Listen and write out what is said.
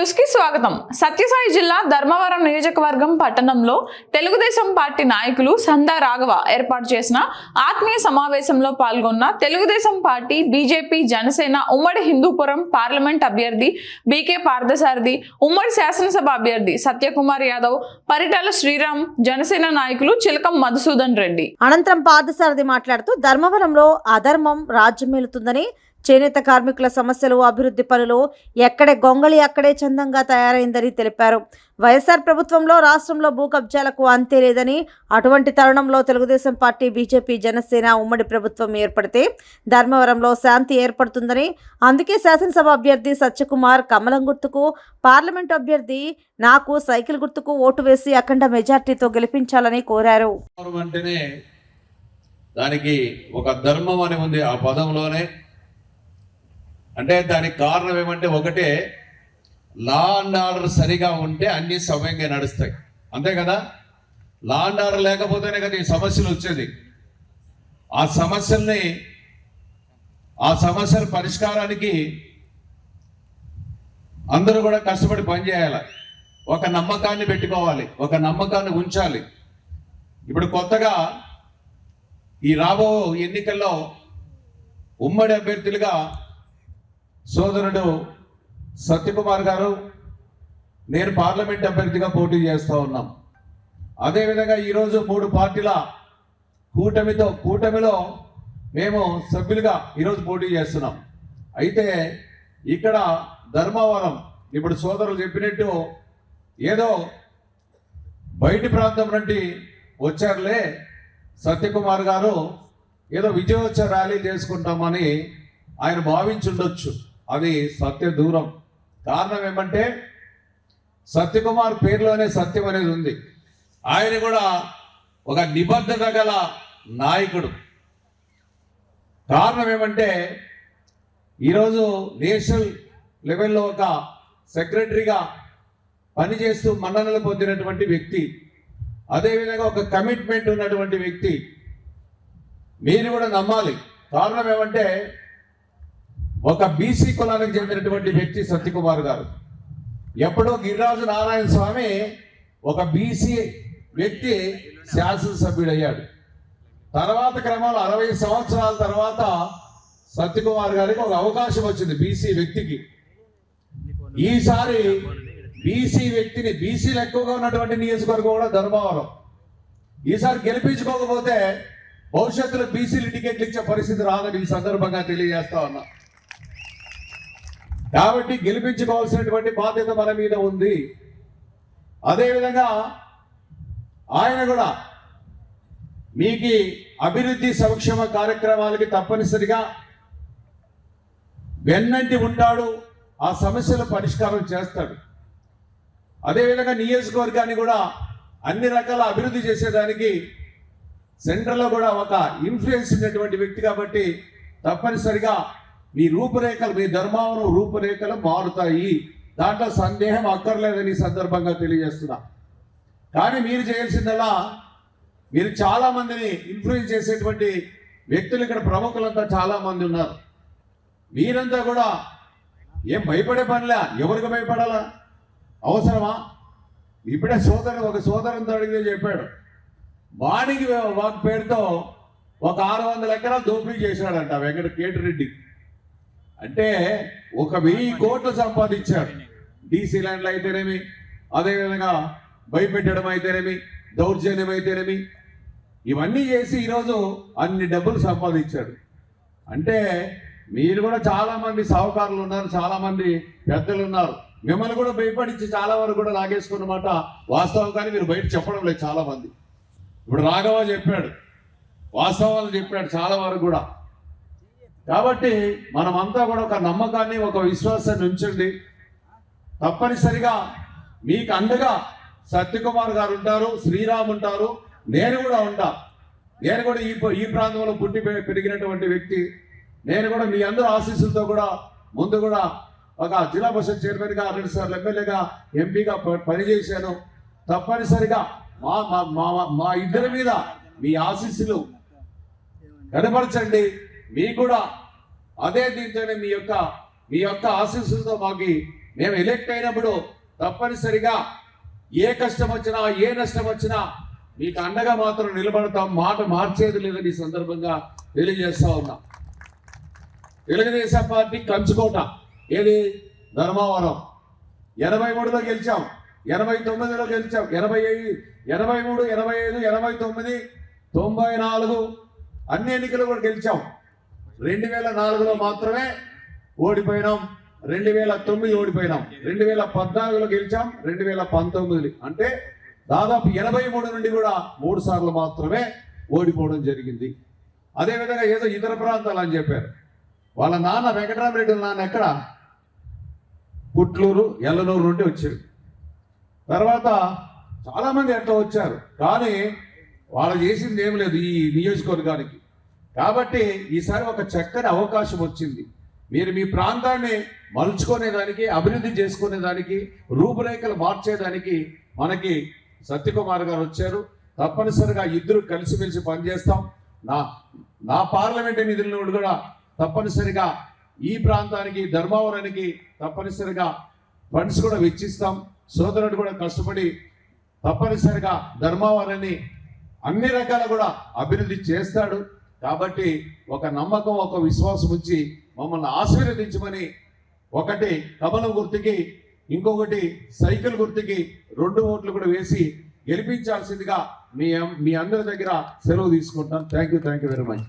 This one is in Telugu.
న్యూస్కి స్వాగతం. సత్యసాయి జిల్లా ధర్మవరం నియోజకవర్గం పట్టణంలో తెలుగుదేశం పార్టీ నాయకులు సందా రాఘవ ఏర్పాటు చేసిన ఆత్మీయ సమావేశంలో పాల్గొన్న తెలుగుదేశం పార్టీ బీజేపీ జనసేన ఉమ్మడి హిందూపురం పార్లమెంట్ అభ్యర్థి బీకే పార్థసారథి ఉమ్మడి శాసనసభ అభ్యర్థి సత్యకుమార్ యాదవ్ పరిటాల శ్రీరామ్ జనసేన నాయకులు చిలకం మధుసూదన్ రెడ్డి. అనంతరం పార్థసారథి మాట్లాడుతూ ధర్మవరంలో అధర్మం రాజ్యమేలుతుందని చేనేత కార్మికుల సమస్యలు అభివృద్ధి పనులు ఎక్కడే గొంగళి అక్కడే చందంగా తయారైందని తెలిపారు. వైఎస్ఆర్ ప్రభుత్వంలో రాష్ట్రంలో భూ కబ్జాలకు అంతే లేదని అటువంటి తరుణంలో తెలుగుదేశం పార్టీ బీజేపీ జనసేన ఉమ్మడి ప్రభుత్వం ఏర్పడితే ధర్మవరంలో శాంతి ఏర్పడుతుందని అందుకే శాసనసభ అభ్యర్థి సత్యకుమార్ కమలం గుర్తుకు పార్లమెంటు అభ్యర్థి నాకు సైకిల్ గుర్తుకు ఓటు వేసి అఖండ మెజార్టీతో గెలిపించాలని కోరారు. దానికి ఒక ధర్మం అని ఉంది ఆ పదంలోనే. అంటే దానికి కారణం ఏమంటే ఒకటే లా అండ్ ఆర్డర్ సరిగా ఉంటే అన్ని సవ్యంగా నడుస్తాయి. అంతే కదా? లా అండ్ ఆర్డర్ లేకపోతేనే కదా ఈ సమస్యలు వచ్చేది. ఆ సమస్యల్ని ఆ సమస్యల పరిష్కారానికి అందరూ కూడా కష్టపడి పనిచేయాలి ఒక నమ్మకాన్ని పెట్టుకోవాలి ఒక నమ్మకాన్ని ఉంచాలి. ఇప్పుడు కొత్తగా ఈ రాబో ఎన్నికల్లో ఉమ్మడి అభ్యర్థులుగా సోదరుడు సత్యకుమార్ గారు నేను పార్లమెంట్ అభ్యర్థిగా పోటీ చేస్తూ ఉన్నాం. అదేవిధంగా ఈరోజు మూడు పార్టీల కూటమితో కూటమిలో మేము సభ్యులుగా ఈరోజు పోటీ చేస్తున్నాం. అయితే ఇక్కడ ధర్మవరం ఇప్పుడు సోదరులు చెప్పినట్టు ఏదో బయటి ప్రాంతం నుండి వచ్చారులే సత్యకుమార్ గారు ఏదో విజయోత్సవ ర్యాలీ చేసుకుంటామని ఆయన భావించుండొచ్చు. అది సత్య దూరం. కారణం ఏమంటే సత్యకుమార్ పేరులోనే సత్యం అనేది ఉంది. ఆయన కూడా ఒక నిబద్ధత గల నాయకుడు. కారణం ఏమంటే ఈరోజు నేషనల్ లెవెల్లో ఒక సెక్రటరీగా పనిచేస్తూ మన్ననలు పొందినటువంటి వ్యక్తి అదేవిధంగా ఒక కమిట్మెంట్ ఉన్నటువంటి వ్యక్తి. మీరు కూడా నమ్మాలి. కారణం ఏమంటే ఒక బీసీ కులానికి చెందినటువంటి వ్యక్తి సత్యకుమార్ గారు. ఎప్పుడో గిరిరాజు నారాయణ స్వామి ఒక బీసీ వ్యక్తి శాసనసభ్యుడయ్యాడు. తర్వాత క్రమంలో అరవై సంవత్సరాల తర్వాత సత్యకుమార్ గారికి ఒక అవకాశం వచ్చింది బీసీ వ్యక్తికి. ఈసారి బీసీ వ్యక్తిని బీసీలు ఎక్కువగా ఉన్నటువంటి నియోజకవర్గం కూడా ధర్మవరం. ఈసారి గెలిపించుకోకపోతే భవిష్యత్తులో బీసీలు టికెట్లు ఇచ్చే పరిస్థితి రాదని ఈ సందర్భంగా తెలియజేస్తా ఉన్నా. కాబట్టి గెలిపించుకోవాల్సినటువంటి బాధ్యత మన మీద ఉంది. అదేవిధంగా ఆయన కూడా మీకు అభివృద్ధి సంక్షేమ కార్యక్రమాలకి తప్పనిసరిగా వెన్నంటి ఉంటాడు ఆ సమస్యల పరిష్కారం చేస్తాడు. అదేవిధంగా నియోజకవర్గాన్ని కూడా అన్ని రకాల అభివృద్ధి చేసేదానికి సెంటర్లో కూడా ఒక ఇన్ఫ్లుయెన్స్ ఉన్నటువంటి వ్యక్తి కాబట్టి తప్పనిసరిగా మీ రూపురేఖలు మీ ధర్మావరం రూపురేఖలు మారుతాయి. దాంట్లో సందేహం అక్కర్లేదని సందర్భంగా తెలియజేస్తున్నా. కానీ మీరు చేయాల్సిందల్లా మీరు చాలా మందిని ఇన్ఫ్లుయెన్స్ చేసేటువంటి వ్యక్తులు ఇక్కడ ప్రముఖులంతా చాలా మంది ఉన్నారు. మీరంతా కూడా ఏం భయపడే పనిలే? ఎవరికి భయపడాలా? అవసరమా? ఇప్పుడే సోదరుడు ఒక సోదరునితో అడిగితే చెప్పాడు. వాడికి వాక్ పేరుతో ఒక ఆరు వందల ఎకరాలు దోపిడీ చేశాడంట వెంకట కేటిరెడ్డి. అంటే ఒక వెయ్యి కోట్లు సంపాదించాడు. డీసీ ల్యాండ్లు అయితేనేమి అదేవిధంగా భయపెట్టడం అయితేనేమి దౌర్జన్యం అయితేనేమి ఇవన్నీ చేసి ఈరోజు అన్ని డబ్బులు సంపాదించాడు. అంటే మీరు కూడా చాలామంది సాహుకారులు ఉన్నారు చాలామంది పెద్దలు ఉన్నారు. మిమ్మల్ని కూడా భయపడించి చాలా వరకు కూడా లాగేసుకున్నమాట వాస్తవం కానీ మీరు బయట చెప్పడం లేదు చాలామంది. ఇప్పుడు రాఘవ చెప్పాడు వాస్తవాలు చెప్పాడు చాలా వరకు కూడా. కాబట్టి మనమంతా కూడా ఒక నమ్మకాన్ని ఒక విశ్వాసాన్ని ఉంచండి. తప్పనిసరిగా మీకు అండగా సత్యకుమార్ గారు ఉంటారు శ్రీరామ్ ఉంటారు నేను కూడా ఉంటా. నేను కూడా ఈ ఈ ప్రాంతంలో పుట్టి పెరిగినటువంటి వ్యక్తి. నేను కూడా మీ అందరూ ఆశీస్సులతో కూడా ముందు కూడా ఒక జిల్లా పరిషత్ చైర్మన్గా రెండు సార్లు ఎమ్మెల్యేగా ఎంపీగా ప- పనిచేశాను. తప్పనిసరిగా మా మా మా మా ఇద్దరి మీద మీ ఆశీస్సులు కనపరచండి. మీకు కూడా అదే దీంతోనే మీ యొక్క మీ యొక్క ఆశీస్సులతో మాకు మేము ఎలక్ట్ అయినప్పుడు తప్పనిసరిగా ఏ కష్టం వచ్చినా ఏ నష్టం వచ్చినా మీకు అండగా మాత్రం నిలబడతాం. మాట మార్చేది లేదని ఈ సందర్భంగా తెలియజేస్తా ఉన్నా. తెలుగుదేశం పార్టీ కంచుకోట ఏది? ధర్మవరం. ఎనభై మూడులో గెలిచాం. ఎనభై తొమ్మిదిలో గెలిచాం. ఎనభై ఐదు ఎనభై మూడు ఎనభై ఐదు ఎనభై తొమ్మిది తొంభై నాలుగు అన్ని ఎన్నికలు కూడా గెలిచాం. రెండు వేల నాలుగులో మాత్రమే ఓడిపోయినాం. రెండు వేల తొమ్మిది ఓడిపోయినాం. రెండు వేల పద్నాలుగులో గెలిచాం. రెండు వేల పంతొమ్మిది అంటే దాదాపు ఎనభై మూడు నుండి కూడా మూడు సార్లు మాత్రమే ఓడిపోవడం జరిగింది. అదేవిధంగా ఏదో ఇతర ప్రాంతాలు అని చెప్పారు. వాళ్ళ నాన్న వెంకటరామరెడ్డి నాన్న ఎక్కడ? పుట్లూరు ఎల్లనూరు నుండి వచ్చారు. తర్వాత చాలామంది ఎట్లా వచ్చారు. కానీ వాళ్ళు చేసింది ఏం లేదు ఈ నియోజకవర్గానికి. కాబట్టి ఈసారి ఒక చక్కని అవకాశం వచ్చింది. మీరు మీ ప్రాంతాన్ని మలుచుకునేదానికి అభివృద్ధి చేసుకునేదానికి రూపురేఖలు మార్చేదానికి మనకి సత్యకుమార్ గారు వచ్చారు. తప్పనిసరిగా ఇద్దరు కలిసిమెలిసి పనిచేస్తాం. నా నా పార్లమెంట్ నిధులను కూడా తప్పనిసరిగా ఈ ప్రాంతానికి ధర్మవరానికి తప్పనిసరిగా ఫండ్స్ కూడా వెచ్చిస్తాం. సోదరుడు కూడా కష్టపడి తప్పనిసరిగా ధర్మవరాన్ని అన్ని రకాల కూడా అభివృద్ధి చేస్తాడు. కాబట్టి ఒక నమ్మకం ఒక విశ్వాసం ఉంచి మమ్మల్ని ఆశీర్వదించమని ఒకటి కమలం గుర్తుకి ఇంకొకటి సైకిల్ గుర్తుకి రెండు ఓట్లు కూడా వేసి గెలిపించాల్సిందిగా మీ మీ అందరి దగ్గర సెలవు తీసుకుంటాం thank you thank you very much.